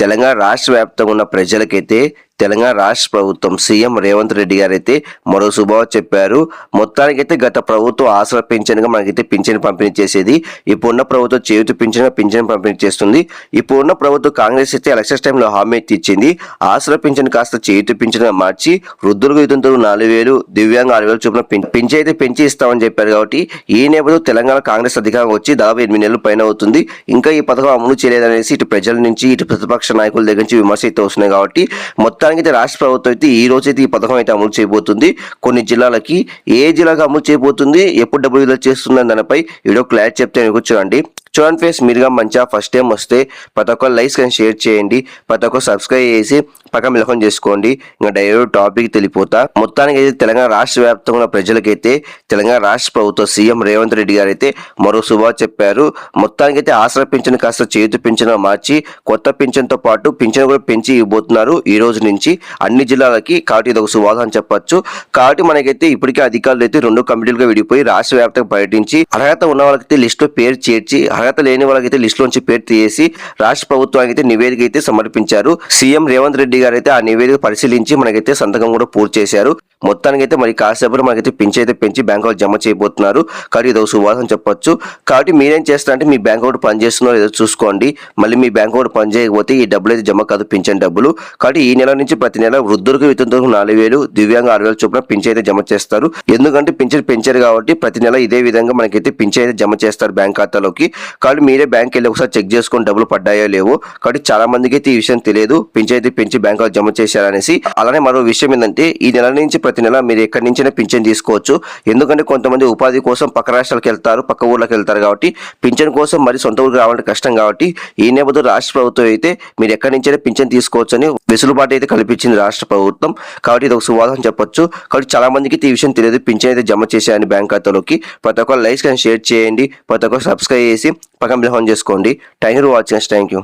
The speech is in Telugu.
తెలంగాణ రాష్ట్ర వ్యాప్తంగా ఉన్న ప్రజలకైతే తెలంగాణ రాష్ట్ర ప్రభుత్వం సీఎం రేవంత్ రెడ్డి గారు అయితే మరో శుభావ చెప్పారు. మొత్తానికైతే గత ప్రభుత్వం ఆసరా పింఛన్గా మనకైతే పింఛన్ పంపిణీ చేసేది. ఇప్పుడున్న ప్రభుత్వం చేతి పింఛన్గా పింఛన్ పంపిణీ చేస్తుంది. ఇప్పుడున్న ప్రభుత్వం కాంగ్రెస్ అయితే ఎలక్షన్ టైంలో హామీ అయితే ఇచ్చింది. ఆసరా పింఛన్ కాస్త చేతి పింఛన్గా మార్చి వృద్ధులకు ఇతంతో నాలుగు వేలు దివ్యాంగ ఆరు వేలు చొప్పున పిం- పింఛన్ అయితే పెంచి ఇస్తామని చెప్పారు కాబట్టి ఈ నేపథ్యంలో తెలంగాణ కాంగ్రెస్ అధికారం వచ్చి దాదాపు ఎనిమిది నెలల పైన అవుతుంది. ఇంకా ఈ పథకం అమలు చేయలేదనేసి ఇటు ప్రజల నుంచి ఇటు ప్రతిపక్ష నాయకుల దగ్గర నుంచి విమర్శ అయితే వస్తున్నాయి కాబట్టి మొత్తానికి అయితే రాష్ట్ర ప్రభుత్వం అయితే ఈ రోజు అయితే ఈ పథకం అయితే అమలు చేయబోతుంది. కొన్ని జిల్లాలకి ఏ జిల్లాకు అమలు చేయబోతుంది ఎప్పుడు డబ్బులు విడుదల చేస్తుందని దానిపై వీడియో క్లారిటీ చెప్తే మీకు చూడండి. చూడండి ఫేస్ మీరుగా మంచిగా ఫస్ట్ టైం వస్తే ప్రతి ఒక్క లైక్స్ కానీ షేర్ చేయండి. ప్రతి ఒక్క సబ్స్క్రైబ్ చేసి పక్కన మిలకం చేసుకోండి. ఇంకా డైరెక్ట్ టాపిక్ తెలిపోతా మొత్తానికి అయితే తెలంగాణ రాష్ట్ర వ్యాప్తంగా ప్రజలకైతే తెలంగాణ రాష్ట్ర ప్రభుత్వ సీఎం రేవంత్ రెడ్డి గారు అయితే మరో శుభా చెప్పారు. మొత్తానికైతే ఆసరా పింఛన్ కాస్త చేతి పింఛన్ మార్చి కొత్త పింఛన్తో పాటు పింఛన్ కూడా పెంచి ఇవ్వబోతున్నారు ఈ రోజు నుంచి. అన్ని జిల్లాలకి కాబట్టి ఇది ఒక శుభాగా అని చెప్పొచ్చు. కాబట్టి మనకైతే ఇప్పటికే అధికారులు అయితే రెండు కమిటీలుగా విడిపోయి రాష్ట్ర వ్యాప్తంగా పర్యటించి అర్హత ఉన్న వాళ్ళకైతే లిస్టులో పేరు చేర్చి అర్హత లేని వాళ్ళకైతే లిస్టులోంచి పేరు తీసి రాష్ట్ర ప్రభుత్వానికి అయితే నివేదిక అయితే సమర్పించారు. సీఎం రేవంత్ రెడ్డి గారు అయితే ఆ నివేదిక పరిశీలించి మనకైతే సంతకం కూడా పూర్తి చేశారు. మొత్తానికి అయితే మరి కాసేపు మనకైతే పెంచి అయితే పెంచి బ్యాంకులో జమ చేయబోతున్నారు. కాబట్టి ఇదో సువాసన చెప్పొచ్చు. కాబట్టి మీరేం చేస్తారంటే మీ బ్యాంక్ అకౌంట్ పనిచేస్తుందో లేదో చూసుకోండి. మళ్ళీ మీ బ్యాంక్ అకౌంట్ పని చేయకపోతే ఈ డబ్బులు అయితే జమ కాదు పింఛన్ డబ్బులు. కాబట్టి ఈ నెల నుంచి ప్రతి నెల వృద్ధులకు వితంతులకు నాలుగు వేలు దివ్యాంగ ఆరు వేలు చొప్పున పింఛన్ అయితే జమ చేస్తారు. ఎందుకంటే పింఛన్ పెంచారు కాబట్టి ప్రతి నెల ఇదే విధంగా మనకైతే పింఛన్ అయితే జమ చేస్తారు బ్యాంక్ ఖాతాలోకి. కాబట్టి మీరే బ్యాంక్ వెళ్ళి ఒకసారి చెక్ చేసుకొని డబ్బులు పడ్డాయో లేవో కాబట్టి చాలా మందికి అయితే ఈ విషయం తెలియదు. పింఛన్ అయితే పెంచి బ్యాంక్ జమ చేశారనేసి. అలానే మరో విషయం ఏంటంటే ఈ నెల నుంచి ప్రతి నెల మీరు ఎక్కడి నుంచైనా పింఛన్ తీసుకోవచ్చు. ఎందుకంటే కొంతమంది ఉపాధి కోసం పక్క రాష్ట్రాలకు వెళ్తారు పక్క ఊర్లకు వెళ్తారు కాబట్టి పింఛన్ కోసం మరి సొంత ఊరికి రావాలంటే కష్టం కాబట్టి ఈ నేపథ్యంలో రాష్ట్ర ప్రభుత్వం అయితే మీరు ఎక్కడి నుంచైనా పింఛన్ తీసుకోవచ్చు అని వెసులుబాటు అయితే కల్పించింది రాష్ట్ర ప్రభుత్వం. కాబట్టి ఇది ఒక సువాదం చెప్పొచ్చు. కాబట్టి చాలా మందికి ఈ విషయం తెలియదు. పింఛన్ అయితే జమ చేశాయని బ్యాంక్ ఖాతాలోకి. ప్రతి ఒక్కరు లైక్స్ కానీ షేర్ చేయండి. ప్రతి ఒక్కరు సబ్స్క్రైబ్ చేసి పక్కన బిల్ ఆన్ చేసుకోండి. Thank you watching thank you